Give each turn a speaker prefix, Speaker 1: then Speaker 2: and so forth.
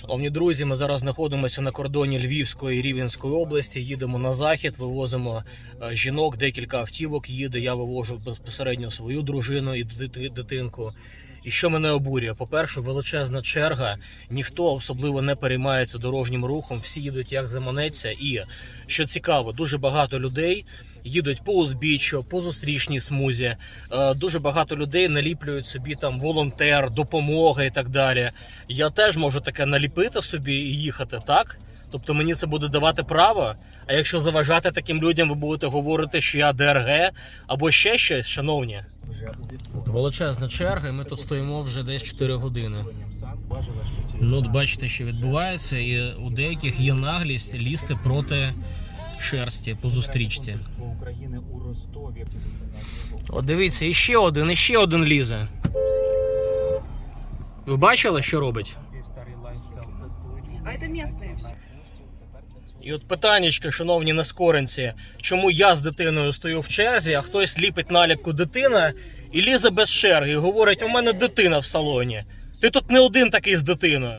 Speaker 1: Шановні друзі, ми зараз знаходимося на кордоні Львівської і Рівненської області. Їдемо на захід, вивозимо е, жінок, декілька автівок їде. Я вивожу безпосередньо свою дружину і дити- дитинку. І що мене обурює? По-перше, величезна черга, ніхто особливо не переймається дорожнім рухом, всі їдуть як заманеться. І що цікаво, дуже багато людей їдуть по узбіччю, по зустрічній смузі. Е, Дуже багато людей наліплюють собі там волонтер, допомога і так далі. Я теж можу таке наліпити собі і їхати, так? Тобто мені це буде давати право. А якщо заважати таким людям, ви будете говорити, що я ДРГ або ще щось, шановні. Величезна черга, і ми тут стоїмо вже десь 4 години. Ну, от бачите, що відбувається, і у деяких є наглість лізти проти шерсті по зустрічці. От дивіться, іще один, іще один лізе. Ви бачили, що робить?
Speaker 2: А местные все.
Speaker 1: І от питання, шановні нескоренці, чому я з дитиною стою в черзі, а хтось ліпить наліпку дитина і лізе без черги і говорить: у мене дитина в салоні. Ти тут не один такий з дитиною.